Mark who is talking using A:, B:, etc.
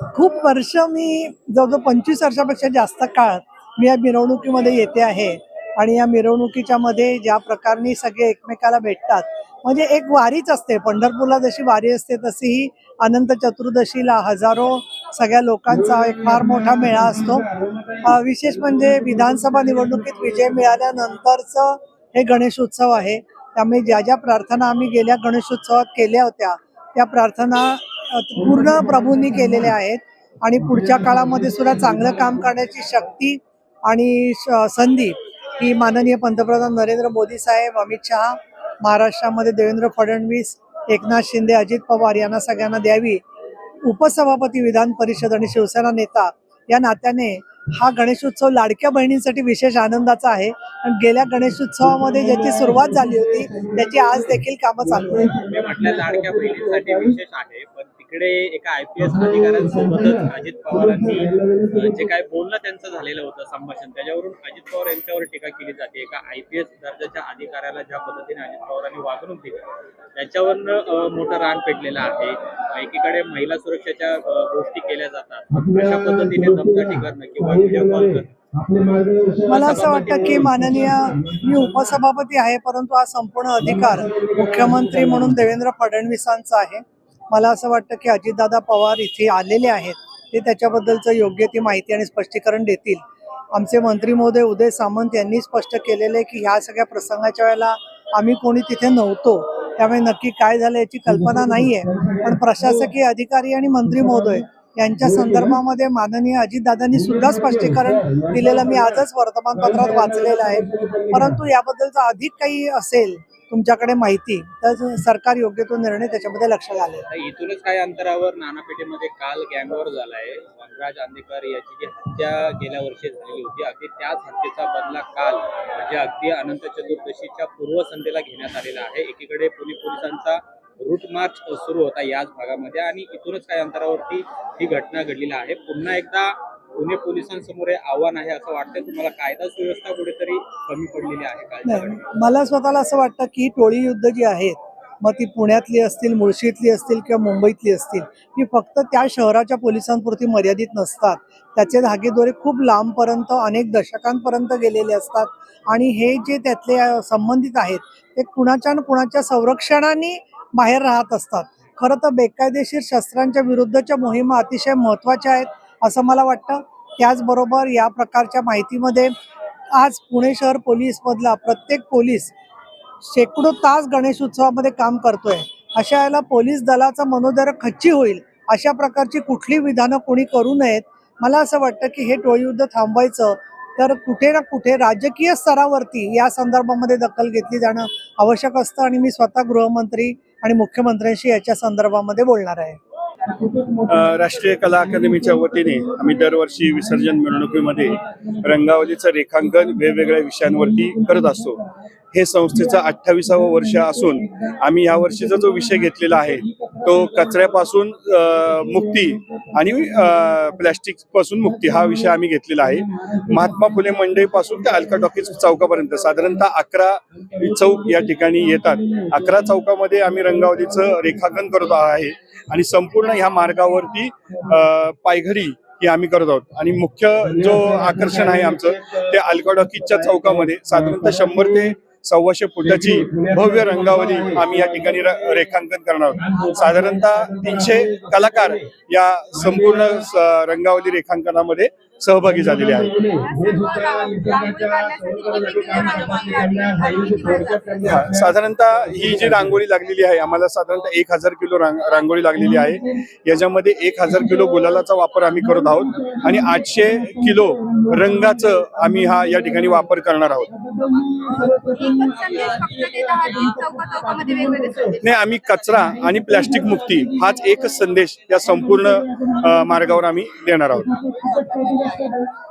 A: खूप वर्ष मी जवळजवळ पंचवीस वर्षापेक्षा जास्त काळ मी या मिरवणुकीमध्ये येते आहे. आणि या मिरवणुकीच्या मध्ये ज्या प्रकारनी सगळे एकमेकाला भेटतात म्हणजे एक वारीच असते. पंढरपूरला जशी वारी असते तशी ही अनंत चतुर्दशीला हजारो सगळ्या लोकांचा एक फार मोठा मेळा असतो. विशेष म्हणजे विधानसभा निवडणुकीत विजय मिळाल्यानंतरचं हे गणेशोत्सव आहे. त्यामुळे ज्या ज्या प्रार्थना आम्ही गेल्या गणेशोत्सवात केल्या होत्या त्या प्रार्थना पूर्ण प्रभूंनी केलेल्या आहेत आणि पुढच्या काळामध्ये सुद्धा चांगलं काम करण्याची शक्ती आणि संधी ही माननीय पंतप्रधान नरेंद्र मोदी साहेब अमित शहा महाराष्ट्रामध्ये देवेंद्र फडणवीस एकनाथ शिंदे अजित पवार यांना सगळ्यांना द्यावी. उपसभापती विधान परिषद आणि शिवसेना नेता या नात्याने हा गणेशोत्सव लाडक्या बहिणींसाठी विशेष आनंदाचा आहे. आणि गेल्या गणेशोत्सवामध्ये ज्याची सुरुवात झाली होती त्याची आज देखील कामं चालू आहेत.
B: तिकडे एका आय पी एस अधिकाऱ्यांसोबतच अजित पवारांनी जे काय बोलणं त्यांचं झालेलं होतं संभाषण त्याच्यावरून अजित पवार यांच्यावर टीका केली जाते. एका आय पी एस दर्जाच्या अधिकाऱ्याला ज्या पद्धतीने अजित पवारांनी वागणूक दिली त्याच्यावरनं मोठं रान पेटलेलं आहे. एकीकडे महिला सुरक्षेच्या गोष्टी केल्या जातात. अशा पद्धतीने दमदाटी करणं किंवा व्हिडिओ कॉल करणं.
A: मला असं वाटतं की माननीय मी उपसभापती आहे परंतु हा संपूर्ण अधिकार मुख्यमंत्री म्हणून देवेंद्र फडणवीसांचा आहे. मला असं वाटतं की अजितदादा पवार इथे आलेले आहेत. ते त्याच्याबद्दलचं योग्य ती माहिती आणि स्पष्टीकरण देतील. आमचे मंत्री महोदय उदय सामंत यांनी स्पष्ट केलेलं आहे की ह्या सगळ्या प्रसंगाच्या वेळेला आम्ही कोणी तिथे नव्हतो. त्यामुळे नक्की काय झालं याची कल्पना नाहीये. पण प्रशासकीय अधिकारी आणि मंत्री महोदय यांच्या संदर्भामध्ये माननीय अजितदादांनी सुद्धा स्पष्टीकरण दिलेलं मी आजच वर्तमानपत्रात वाचलेलं आहे. परंतु याबद्दलचं अधिक काही असेल तुमच्याकडे माहिती तर सरकार योग्य तो निर्णय त्याच्यामध्ये लक्ष घालेल
B: इथूनच काही अंतरावर नानापेठेमध्ये काल गँगवर झालाय. वनराज आंदेकर याची जी हत्या गेल्या वर्षी झालेली होती अगदी त्याच हत्येचा बदला काल म्हणजे अगदी अनंत चतुर्दशीच्या पूर्वसंध्येला घेण्यात आलेला आहे. एकीकडे पुणे पोलिसांचा रूट मार्च सुरू होता याच भागामध्ये आणि इथूनच काही अंतरावरती ही घटना घडलेली आहे. पुन्हा एकदा पुणे पोलिसांसमोर हे आव्हान आहे असं वाटतं तुम्हाला कायदा सुव्यवस्था कुठेतरी कमी पडलेली आहे
A: नाही मला स्वतःला असं वाटतं की टोळी युद्ध जी आहेत मग ती पुण्यातली असतील मुळशीतली असतील किंवा मुंबईतली असतील ही फक्त त्या शहराच्या पोलिसांपुरती मर्यादित नसतात. त्याचे धागेदोरे खूप लांबपर्यंत अनेक दशकांपर्यंत गेलेले असतात. आणि हे जे त्यातले अ, संबंधित आहेत ते कुणाच्या न कुणाच्या संरक्षणाने बाहेर राहत असतात. खरं तर बेकायदेशीर शस्त्रांच्या विरुद्धच्या मोहिमा अतिशय महत्त्वाच्या आहेत. असं मला वाटतं. त्याचबरोबर या प्रकारच्या माहितीमध्ये आज पुणे शहर पोलीस मधला प्रत्येक पोलीस शेकडो तास गणेश उत्सवामध्ये काम करतोय. अशा वेळेला पोलीस दलाचा मनोदर खच्ची होईल अशा प्रकारची कुठली विधानं कोणी करू नयेत मला असं वाटतं की हे टोळीयुद्ध थांबवायचं. तर कुठे ना कुठे राजकीय स्तरावरती या संदर्भामध्ये दखल घेतली जाणं आवश्यक असतं आणि मी स्वतः गृहमंत्री आणि मुख्यमंत्र्यांशी याच्या संदर्भामध्ये बोलणार आहे.
C: राष्ट्रीय कला अकादमीच्या वतीने आम्ही दरवर्षी विसर्जन मिरवणुकीमध्ये रंगावलीचं रेखांकन वेगवेगळ्या विषयांवरती करत असतो. हे संस्थेचं अठ्ठावीसावं वर्ष असून आम्ही या वर्षीचा जो विषय घेतलेला आहे तो कचऱ्यापासून मुक्ती आणि प्लॅस्टिकपासून मुक्ती हा विषय आम्ही घेतलेला आहे. महात्मा फुले मंडईपासून ते अलका टॉकीज चौकापर्यंत साधारणतः अकरा चौक या ठिकाणी येतात. अकरा चौकामध्ये आम्ही रंगावलीचं रेखांकन करत आहे आणि संपूर्ण ह्या मार्गावरती पायघरी ही आम्ही करत आहोत. आणि मुख्य जो आकर्षण आहे आमचं ते अल्काडॉकीजच्या चौकामध्ये साधारणतः शंभर ते सव्वाशे फुटाची भव्य रंगावली आम्ही या ठिकाणी रेखांकन करणार आहोत. साधारणतः तीनशे कलाकार या संपूर्ण रंगावली रेखांकनामध्ये सहभागी झालेले आहेत. हा, साधारणतः ही जी रांगोळी लागलेली आहे आम्हाला साधारणतः एक हजार किलो रांग- रांगोळी लागलेली आहे. याच्यामध्ये एक हजार किलो गुलालाचा वापर आम्ही करत आहोत आणि आठशे किलो रंगाचं आम्ही हा या ठिकाणी वापर करणार आहोत. नाही आम्ही कचरा आणि प्लॅस्टिक मुक्ती हाच एकच संदेश या संपूर्ण मार्गावर आम्ही देणार आहोत. yeah.